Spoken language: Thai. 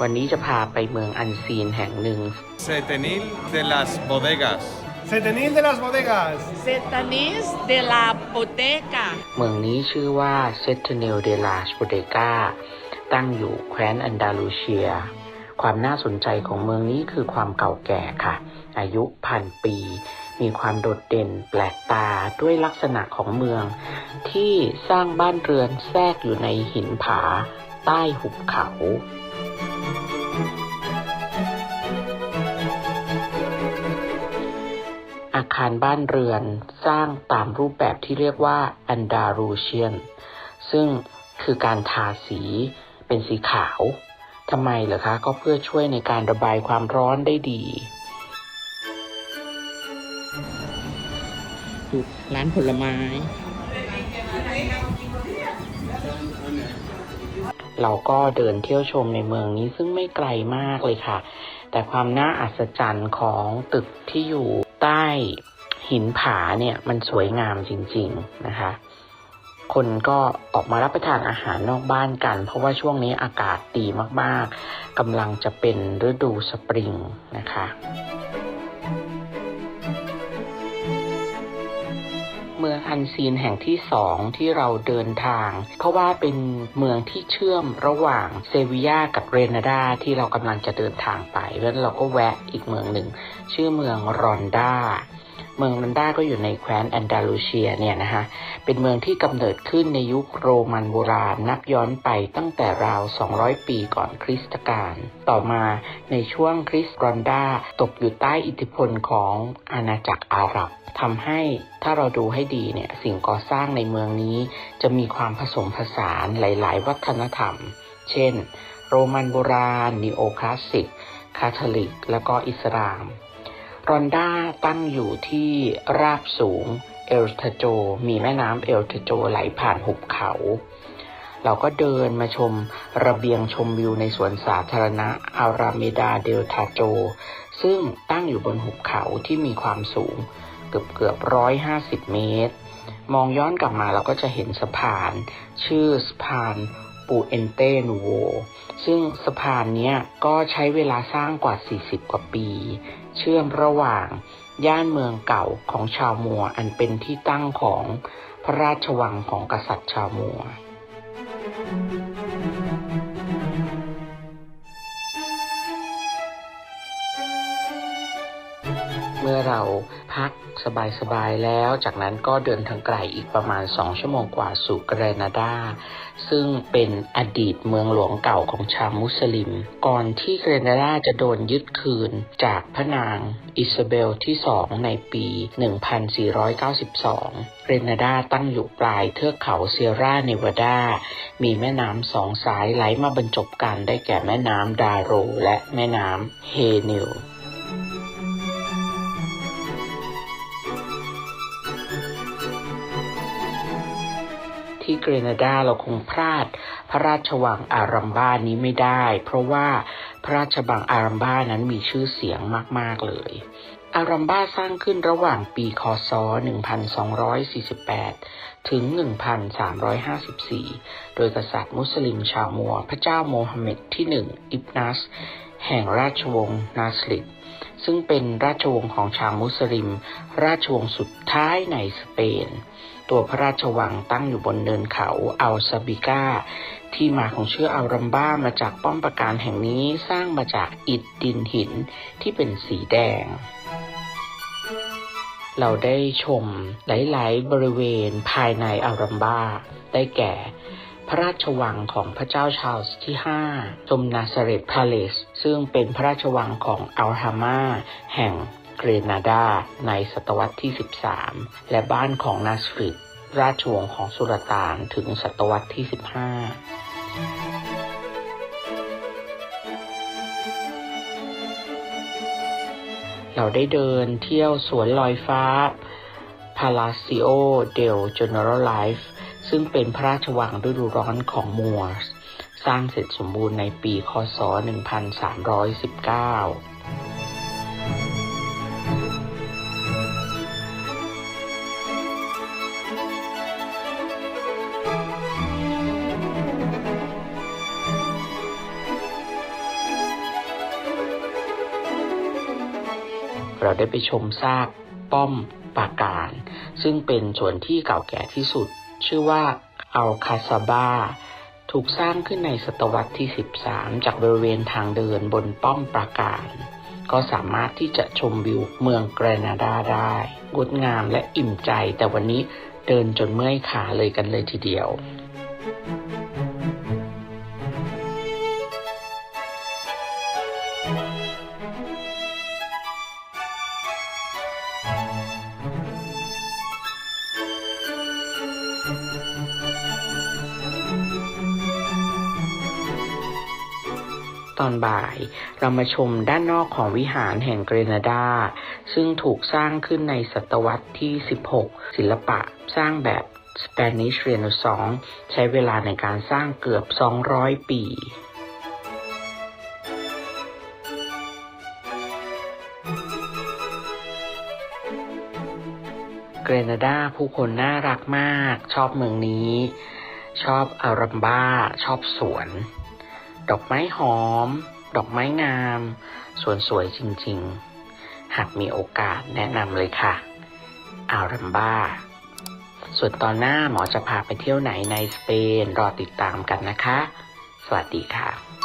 วันนี้จะพาไปเมืองอันซีนแห่งหนึ่ง Setenil de las Bodegas. Setenil de las bodegas. Setanis de la Boteca เมืองนี้ชื่อว่าเซตเนลเดลาส b บเดกาตั้งอยู่แคว้นอันดาลูเชีย ความน่าสนใจของเมืองนี้คือความเก่าแก่ค่ะ อายุพันปี มีความโดดเด่นแปลกตาด้วยลักษณะของเมือง ที่สร้างบ้านเรือนแทรกอยู่ในหินผา ใต้หุบเขา อาคารบ้านเรือนสร้างตามรูปแบบที่เรียกว่าอันดารูเชียน ซึ่งคือการทาสีเป็นสีขาวทำไมเหรอคะ ก็เพื่อช่วยในการระบายความร้อนได้ดีดูร้านผลไม้ เราก็เดินเที่ยวชมในเมืองนี้ซึ่งไม่ไกลมากเลยค่ะ แต่ความน่าอัศจรรย์ของตึกที่อยู่ ใต้หินผาเนี่ยมันสวยงามจริง ๆนะคะ คนก็ออกมารับประทานอาหารนอกบ้านกัน เพราะว่าช่วงนี้อากาศดีมากๆกำลังจะเป็นฤดูสปริงนะคะ เมืองอันซีนแห่งที่สองที่เราเดินทาง เพราะว่าเป็นเมืองที่เชื่อมระหว่างเซวียากับเรนาดาที่เรากำลังจะเดินทางไปเพราะนั้นเราก็แวะอีกเมืองหนึ่ง ชื่อเมืองรอนดา เมืองรอนดาก็อยู่ในแคว้นแอนดาลูเชียเนี่ยนะคะเป็นเมืองที่กำเนิดขึ้นในยุคโรมันโบราณนับย้อนไปตั้งแต่ราว 200 ปีก่อนคริสตกาลต่อมาในช่วงคริสต์รอนดาตกอยู่ใต้อิทธิพลของอาณาจักรอาหรับทำให้ถ้าเราดูให้ดีเนี่ยสิ่งก่อสร้างในเมืองนี้ จะมีความผสมผสานหลาย ๆ วัฒนธรรม เช่น โรมันโบราณนีโอคลาสสิกคาทอลิก แล้วก็อิสลาม รอนดาตั้งอยู่ที่ราบสูงเอลทาโจ มีแม่น้ำเอลทาโจไหลผ่านหุบเขา เราก็เดินมาชมระเบียงชมวิวในสวนสาธารณะอาราเมดาเดลทาโจ ซึ่งตั้งอยู่บนหุบเขาที่มีความสูงเกือบเกือบร้อยห้าสิบเมตร มองย้อนกลับมาเราก็จะเห็นสะพาน ชื่อสะพาน ปูเอนเตนูโวซึ่งสะพานเนี้ยก็ใช้เวลาสร้างกว่า 40 กว่าปี เชื่อมระหว่างย่านเมืองเก่าของชาวมัว อันเป็นที่ตั้งของพระราชวังของกษัตริย์ชาวมัว เมื่อเราพัก สบายๆแล้ว จากนั้นก็เดินทางไกลอีกประมาณ 2 ชั่วโมงกว่าสู่เกรนาดา ซึ่งเป็นอดีตเมืองหลวงเก่าของชาวมุสลิม ก่อนที่เกรนาดาจะโดนยึดคืนจากพระนางอิซาเบลที่สองในปี 1492 เกรนาดาตั้งอยู่ปลายเทือกเขาเซียร่าเนวาดา มีแม่น้ำสองสายไหลมาบรรจบกันได้แก่แม่น้ำดาโรและแม่น้ำเฮนิล ที่เกรนาดาเราคงพลาด พระราชวังอารัมบ้านี้ไม่ได้ เพราะว่าพระราชวังอารัมบ้านั้นมีชื่อเสียงมาก ๆ เลย อารัมบ้าสร้างขึ้นระหว่างปีคศ 1248 ถึง 1354 โดยกษัตริย์มุสลิมชาวมัว พระเจ้าโมฮัมเหม็ดที่หนึ่งอิบนัส แห่งราชวงศ์นาสลิดซึ่งเป็นราชวงศ์ของชาวมุสลิม ราชวงศ์สุดท้ายในสเปน ตัวพระราชวังตั้งอยู่บนเนินเขาอัลซาบิก้า ที่มาของชื่ออัลรัมบ้ามาจากป้อมปราการแห่งนี้สร้างมาจากอิฐดินหินที่เป็นสีแดงเราได้ชมหลาย ๆ บริเวณภายในอัลรัมบ้าได้แก่ พระราชวังของพระเจ้าชาร์ลส์ที่ 5 ชมนาซาเรตพาเลส ซึ่งเป็นพระราชวังของอัลฮามาแห่งเกรนาดา ในศตวรรษที่ 13 และบ้านของนาสฟิดราชวงศ์ของสุลต่านถึงศตวรรษที่ 15เราได้เดินเที่ยวสวนลอยฟ้า Palacio del General Life ซึ่งเป็นพระราชวังฤดูร้อนของมัวร์ สร้างเสร็จสมบูรณ์ในปีคศ 1319เราได้ไปชมซากป้อมปาการ ซึ่งเป็นส่วนที่เก่าแก่ที่สุด ชื่อว่าอัลคาซาบ้า ถูกสร้างขึ้นในศตวรรษที่ 13 จากบริเวณทางเดินบนป้อมปราการ ก็สามารถที่จะชมวิวเมืองแกรนาดาได้ งดงามและอิ่มใจ แต่วันนี้เดินจนเมื่อยขาเลยกันเลยทีเดียว ตอนบ่าย เรามาชมด้านนอกของวิหารแห่งเกรนาดา ซึ่งถูกสร้างขึ้นในศตวรรษที่ 16 ศิลปะสร้างแบบ Spanish Renaissance ใช้เวลาในการสร้างเกือบ 200 ปีเกรนาดาผู้คนน่ารักมาก ชอบเมืองนี้ ชอบอารัมบ้า ชอบสวน ดอกไม้หอม ดอกไม้งาม สวนสวยจริงๆ หากมีโอกาสแนะนำเลยค่ะ อารัมบ้า ส่วนตอนหน้าหมอจะพาไปเที่ยวไหนในสเปน รอติดตามกันนะคะ สวัสดีค่ะ